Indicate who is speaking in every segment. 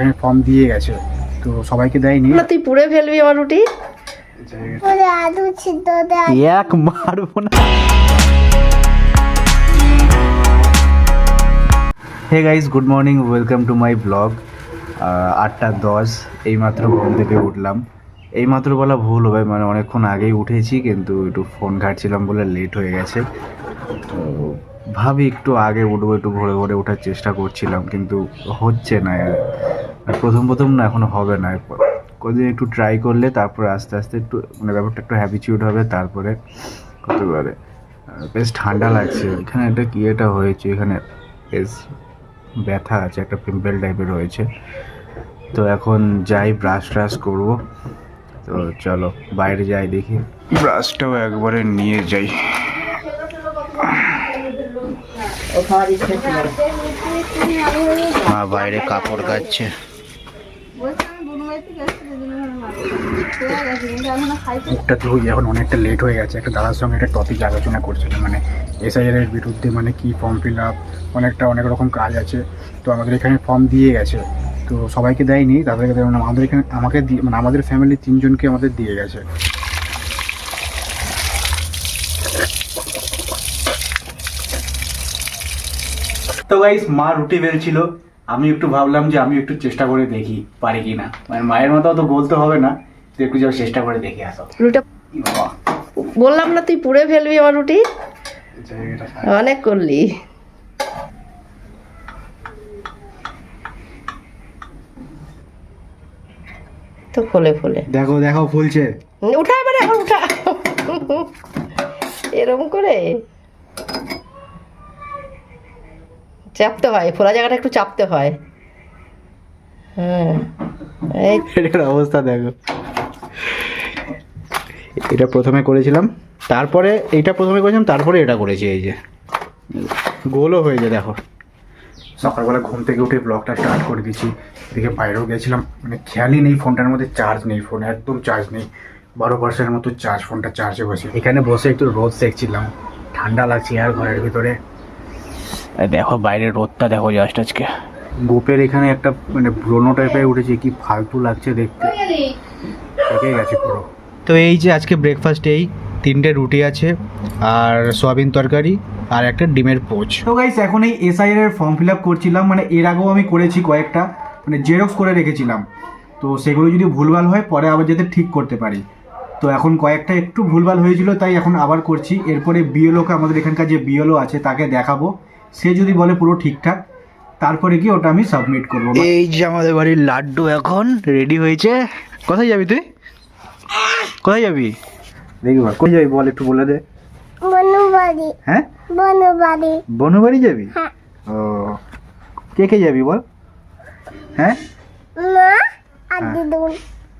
Speaker 1: এখানে ফর্ম দিয়ে গেছে। তো সবাইকে দেয়নি।
Speaker 2: না তুই পুড়ে ফেলবি আমার রুটি?
Speaker 3: এক মারবো না। Hey guys good morning welcome to my vlog আটটা দশ এইমাত্র ঘুম থেকে উঠলাম। এইমাত্র বলা ভুল হবে মানে অনেকক্ষণ আগেই উঠেছি কিন্তু একটু ফোন ঘাটছিলাম বলে লেট হয়ে গেছে। তো ভাবি একটু আগে উঠবো একটু ভোরে ভোরে ওঠার চেষ্টা করছিলাম কিন্তু হচ্ছে না। আর প্রথম প্রথম না এখনও হবে না। এরপর কদিন একটু ট্রাই করলে তারপরে আস্তে আস্তে একটু মানে ব্যাপারটা একটু হ্যাবিচিউড হবে তারপরে হতে পারে। বেশ ঠান্ডা লাগছে। এখানে একটা কি এটা হয়েছে এখানে বেশ ব্যথা আছে একটা পিম্পল টাইপের হয়েছে। তো এখন যাই ব্রাশ ট্রাশ করব। তো চলো বাইরে যাই দেখি। ব্রাশটাও একবারে নিয়ে যাই। মা বাইরে কাপড় কাচ্ছে।
Speaker 1: মুখটা ধুই এখন অনেকটা লেট হয়ে গেছে। একটা দাদার সঙ্গে একটা টপিক আলোচনা করছিলাম মানে এসআইআর এর বিরুদ্ধে মানে কি ফর্ম ফিল আপ অনেকটা অনেক রকম কাজ আছে। তো আমাদের এখানে ফর্ম দিয়ে গেছে। তো সবাইকে দেয়নি তাদেরকে দেয় না। আমাদের এখানে আমাকে দিয়ে মানে আমাদের ফ্যামিলির তিনজনকে আমাদের দিয়ে গেছে।
Speaker 3: তো গাইস মা রুটি বেলছিল। আমি একটু ভাবলাম যে আমি একটু চেষ্টা করে দেখি পারি কি না মানে মায়ের মতো তো বলতে হবে না তো একটু যাও চেষ্টা করে দেখে আসো।
Speaker 2: রুটিটা বললাম না তুই পুড়ে ফেলবি আমার রুটি? অনেক করলি। তো ফলে ফলে।
Speaker 1: দেখো দেখো ফুলছে।
Speaker 2: উঠা এবারে এখন উঠা। এরকম করে? চাপতে হয় ফোলা জায়গাটা একটু চাপতে হয়। হ্যাঁ এই
Speaker 1: এটার অবস্থা দেখো। এটা প্রথমে করেছিলাম তারপরে এইটা প্রথমে করেছিলাম তারপরে এটা করেছি এই যে। গোলও হয়েছে দেখো। সকালবেলা ঘুম থেকে উঠে ব্লগটা স্টার্ট করে দিয়েছি এদিকে বাইরেও গেছিলাম মানে খেয়ালই নেই ফোনটার মধ্যে চার্জ নেই ফোনে একদম চার্জ নেই। বারো পার্সেন্টের মতো চার্জ ফোনটা চার্জে বসে। এখানে বসে একটু রোদ দেখছিলাম ঠান্ডা লাগছে আর ঘরের ভিতরে।
Speaker 3: দেখো বাইরের রোদটা দেখো জাস্ট আজকে।
Speaker 1: গোপের এখানে একটা মানে ব্রোনো টাইপের উঠেছে কি ফালতু লাগছে দেখতে। গেছে পুরো। তো এই যে আজকে ব্রেকফাস্ট এই তিনটে রুটি আছে আর সয়াবিন তরকারি আর একটা ডিমের পোচ। তো গাইস এখন এই এসআইআর এর ফর্ম ফিল আপ করছিলাম মানে এর আগেও আমি করেছি কয়েকটা মানে জেরক্স করে রেখেছিলাম। তো সেগুলো যদি ভুলভাল হয় পরে আবার যাতে ঠিক করতে পারি। তো এখন কয়েকটা একটু ভুলভাল হয়েছিল তাই এখন আবার করছি। এরপরে বিএলওকে আমাদের এখানকার যে বিএলও আছে তাকে দেখাবো। সে যদি বলে পুরো ঠিকঠাক তারপরে কি ওটা আমি সাবমিট করব।
Speaker 3: এই যে আমাদের বাড়ির লাড্ডু এখন রেডি হয়েছে। কোথায় যাবি তুই? কোথায় যাবি? দেখি বল কোথায় যাবি বল একটু বলে দে।
Speaker 4: বনবাড়ি।
Speaker 3: হ্যাঁ?
Speaker 4: বনবাড়ি।
Speaker 3: বনবাড়ি যাবি?
Speaker 4: হ্যাঁ।
Speaker 3: ও কে কে যাবি বল? হ্যাঁ?
Speaker 4: মা আর দিদুন।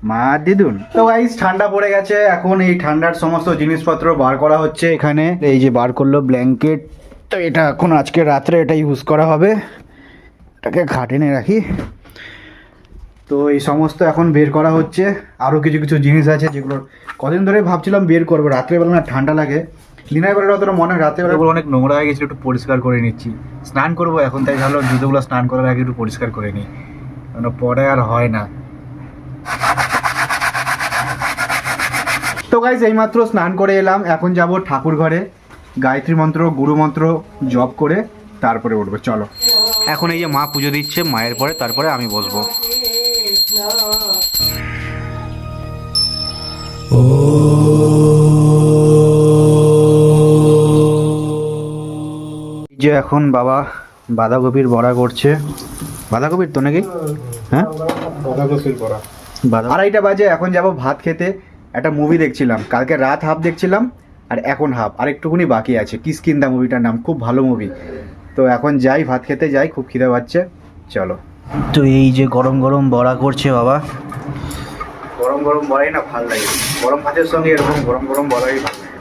Speaker 3: মা দিদুন। তো গাইস ঠান্ডা পড়ে গেছে। এখন এই ঠান্ডার সমস্ত জিনিসপত্র বার করা হচ্ছে এখানে। এই যে বার করল ব্ল্যাঙ্কেট তো এটা এখন আজকে রাত্রে এটা ইউজ করা হবে। এটাকে খাটেনে রাখি। তো এই সমস্ত এখন বের করা হচ্ছে। আরও কিছু কিছু জিনিস আছে যেগুলো কদিন ধরে ভাবছিলাম বের করব। রাত্রেবেলা না ঠান্ডা লাগে। দিনের বেলা অতটা মনে হয় রাত্রেবেলাগুলো অনেক নোংরা হয়ে গেছিল, একটু পরিষ্কার করে নিচ্ছি। স্নান করব এখন, তাই ভাবলাম জুতোগুলো স্নান করার আগে একটু পরিষ্কার করে নিই। কারণ পরে আর হয় না। তো গাইজ এইমাত্র স্নান করে এলাম। এখন যাব ঠাকুর ঘরে গায়ত্রী মন্ত্র গুরু মন্ত্র জপ করে তারপরে উঠবে। চলো। এখন এই যে মা পুজো দিচ্ছে মায়ের পরে তারপরে আমি বসবো। এই যে এখন বাবা বাঁধাকপির বড়া করছে। বাঁধাকপির তো নাকি? হ্যাঁ? বাঁধা- আড়াইটা বাজে এখন যাব ভাত খেতে। একটা মুভি দেখছিলাম। কালকে রাত হাফ দেখছিলাম। আর এখন হাফ আর একটুকুনি বাকি আছে। কিসকিন্দা মুভিটার নাম খুব ভালো মুভি তো এখন যাই ভাত খেতে যাই খুব খিদে পাচ্ছে। চলো। তো এই যে গরম গরম বড়া করছে বাবা। গরম গরম বড়াই না ভালো লাগে। গরম ভাতের সঙ্গে এরকম গরম গরম বড়াই ভালো লাগে।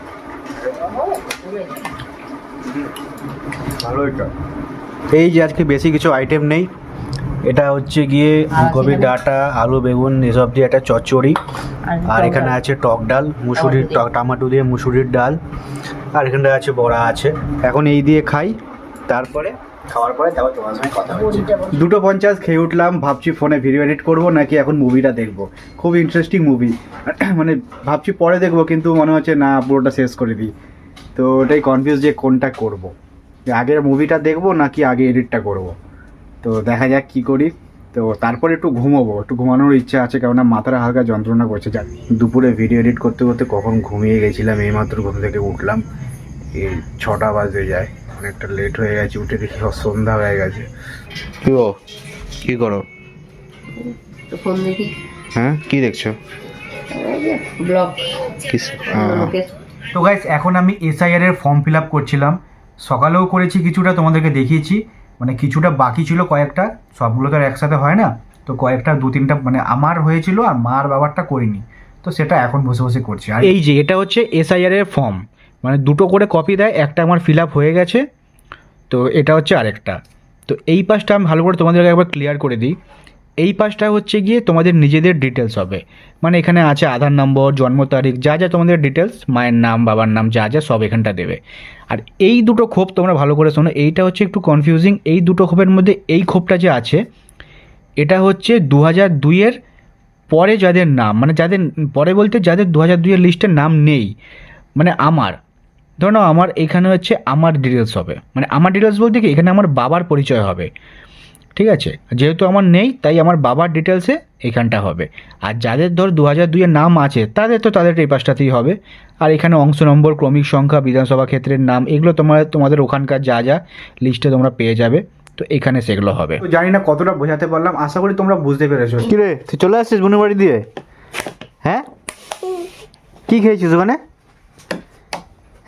Speaker 3: ভালো এটা এই যে আজকে বেশি কিছু আইটেম নেই। এটা হচ্ছে গিয়ে ফুলকপি ডাটা আলু বেগুন এসব দিয়ে একটা চচ্চড়ি। আর এখানে আছে টক ডাল মুসুরির টক টমাটো দিয়ে মুসুরির ডাল। আর এখানটা আছে বড়া আছে। এখন এই দিয়ে খাই তারপরে খাওয়ার পরে তারপর তোমার সঙ্গে কথা হচ্ছে। দুটো পঞ্চাশ খেয়ে উঠলাম ভাবছি ফোনে ভিডিও এডিট করব নাকি এখন মুভিটা দেখব। খুব ইন্টারেস্টিং মুভি মানে ভাবছি পরে দেখব কিন্তু মনে হচ্ছে না পুরোটা শেষ করে দিই। তো ওটাই কনফিউজ যে কোনটা করব। আগের মুভিটা দেখব নাকি আগে এডিটটা করব। তো দেখা যাক কি করি। তো তারপরে একটু ঘুমোবো। একটু ঘুমানোর ইচ্ছা আছে কেননা মাথাটা হালকা যন্ত্রণা করছে। যাক দুপুরে ভিডিও এডিট করতে করতে কখন ঘুমিয়ে গেছিলাম এইমাত্র ঘুম থেকে উঠলাম। এই ছটা বাজে যায় অনেকটা লেট হয়ে গেছে উঠে দেখি সন্ধ্যা হয়ে গেছে। কি গো? কি করো?
Speaker 2: তো ফোন দেখি।
Speaker 3: হ্যাঁ কি দেখছ?
Speaker 2: ব্লগ
Speaker 3: তো গাইস এখন আমি এসআইআর এর ফর্ম ফিল আপ করছিলাম। সকালেও করেছি কিছুটা তোমাদেরকে দেখিয়েছি। মানে কিছুটা বাকি ছিল কয়েকটা, সবগুলো তো আর একসাথে হয় না। তো কয়েকটা, দু তিনটা মানে আমার হয়েছিল আর মার ব্যাপারটা করিনি। তো সেটা এখন বসে বসে করছি। আর এই যে, এটা হচ্ছে এসআইআর এর ফর্ম মানে দুটো করে কপি দেয়, একটা আমার ফিল আপ হয়ে গেছে। তো এটা হচ্ছে আরেকটা। তো এই পাশটা আমি ভালো করে তোমাদেরকে একবার ক্লিয়ার করে দিই। এই পাশটা হচ্ছে গিয়ে তোমাদের নিজেদের ডিটেলস হবে। মানে এখানে আছে আধার নম্বর, জন্ম তারিখ, যা যা তোমাদের ডিটেলস মায়ের নাম, বাবার নাম, যা যা সব এখানটা দেবে। আর এই দুটো ক্ষোভ তোমরা ভালো করে শোনো, এইটা হচ্ছে একটু কনফিউজিং এই দুটো ক্ষোভের মধ্যে এই ক্ষোভটা যে আছে, এটা হচ্ছে দু হাজার দুইয়ের পরে যাদের নাম মানে যাদের, পরে বলতে যাদের দু হাজার দুইয়ের লিস্টে নাম নেই মানে আমার, ধরো আমার এখানে হচ্ছে আমার ডিটেলস হবে। মানে আমার ডিটেলস বলতে কি, এখানে আমার বাবার পরিচয় হবে। ঠিক আছে? যেহেতু আমার নেই তাই আমার বাবার ডিটেলসে এখানটা হবে। আর যাদের ধর দু হাজার দুইয়ের নাম আছে তাদের তো তাদের এই পাশটাতেই হবে। আর এখানে অংশ নম্বর ক্রমিক সংখ্যা বিধানসভা ক্ষেত্রের নাম এগুলো তোমার তোমাদের ওখানকার যা যা লিস্টে তোমরা পেয়ে যাবে। তো এখানে সেগুলো হবে। জানি না কতটা বোঝাতে পারলাম আশা করি তোমরা বুঝতে পেরেছ। কি রে তুই চলে আসছিস বোনের বাড়ি দিয়ে? হ্যাঁ? কি খেয়েছিস ওখানে?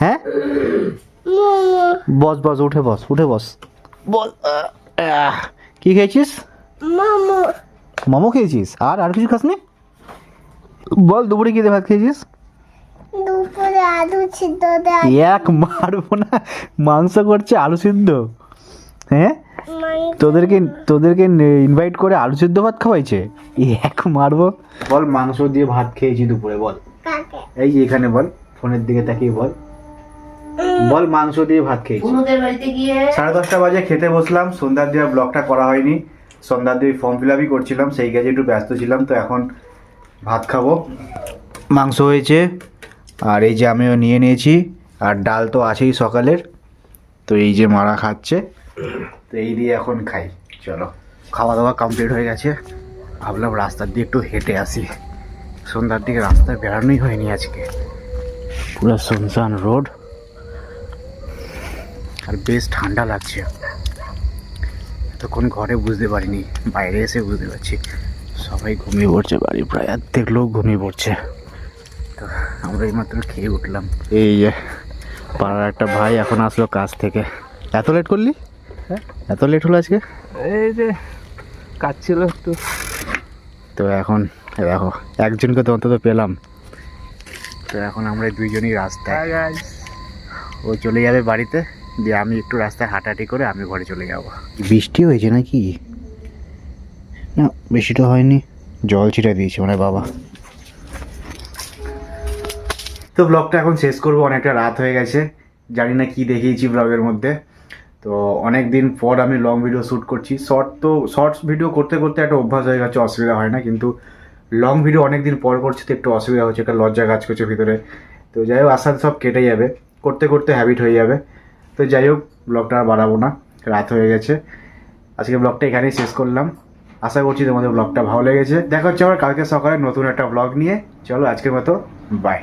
Speaker 3: হ্যাঁ? বস বস উঠে বস উঠে বস। বল। কি খেয়েছিস?
Speaker 4: মোমো।
Speaker 3: মোমো খেয়েছিস? আর আর কিছু খাসনি? বল দুপুরে কি দিয়ে ভাত খেয়েছিস?
Speaker 4: দুপুরে আলু সিদ্ধ
Speaker 3: এক মারবো না মাংস করছে আলু সিদ্ধ। হ্যাঁ? তোদেরকে তোদেরকে ইনভাইট করে আলু সিদ্ধ ভাত খাওয়াইছে? এক মারবো। বল মাংস দিয়ে ভাত খেয়েছি দুপুরে বল। এই যে এখানে বল ফোনের দিকে তাকিয়ে বল। বল মাংস দিয়ে ভাত খেয়েছি।
Speaker 2: বাড়িতে গিয়ে
Speaker 3: সাড়ে দশটা বাজে খেতে বসলাম সন্ধ্যার দিয়ে আর ব্লগটা করা হয়নি। সন্ধ্যার দিয়ে ফর্ম ফিল আপই করছিলাম সেই কাজে একটু ব্যস্ত ছিলাম তো এখন ভাত খাব। মাংস হয়েছে আর এই যে আমিও নিয়ে নিয়েছি আর ডাল তো আছেই সকালের তো এই যে মারা খাচ্ছে তো এই দিয়ে এখন খাই চলো। খাওয়া দাওয়া কমপ্লিট হয়ে গেছে ভাবলাম রাস্তার দিয়ে একটু হেঁটে আসি। সন্ধ্যার দিকে রাস্তায় বেড়ানোই হয়নি আজকে। পুরো শুনশান রোড আর বেশ ঠান্ডা লাগছে। এতক্ষণ ঘরে বুঝতে পারিনি বাইরে এসে বুঝতে পারছি। সবাই ঘুমিয়ে পড়ছে বাড়ি প্রায় অর্ধেক লোক ঘুমিয়ে পড়ছে। তো আমরা এইমাত্র খেয়ে উঠলাম। এই যে পাড়ার একটা ভাই এখন আসলো কাজ থেকে। এত লেট করলি? এত লেট হলো আজকে?
Speaker 5: এই যে কাজ ছিল একটু।
Speaker 3: তো এখন দেখো একজনকে তো অন্তত পেলাম। তো এখন আমরা দুইজনই রাস্তায়। ও চলে যাবে বাড়িতে? দিয়ে আমি একটু রাস্তায় হাঁটাহাঁটি করে আমি ঘরে চলে যাব। বৃষ্টি হয়েছে নাকি? না বৃষ্টি তো হয়নি। জল ছিটা দিয়েছে মানে বাবা। তো ব্লগটা এখন শেষ করব অনেকটা রাত হয়ে গেছে। জানি না কি দেখিয়েছি ব্লগের মধ্যে। তো অনেক দিন পর আমি লং ভিডিও শ্যুট করছি। শর্ট তো শর্টস ভিডিও করতে করতে একটা অভ্যাস হয়ে গেছে অসুবিধা হয় না। কিন্তু লং ভিডিও অনেক দিন পর করছি তো একটু অসুবিধা হচ্ছে একটা লজ্জা কাজ করছে ভিতরে। তো যাই হোক আস্তে সব কেটে যাবে। করতে করতে হ্যাবিট হয়ে যাবে। তো যাই হোক ব্লগটা আর বাড়াবো না, রাত হয়ে গেছে। আজকে ব্লগটা এখানেই শেষ করলাম। আশা করছি তোমাদের ব্লগটা ভালো লেগেছে। দেখা হচ্ছে আবার কালকে সকালে নতুন একটা ব্লগ নিয়ে। চলো আজকের মতো বাই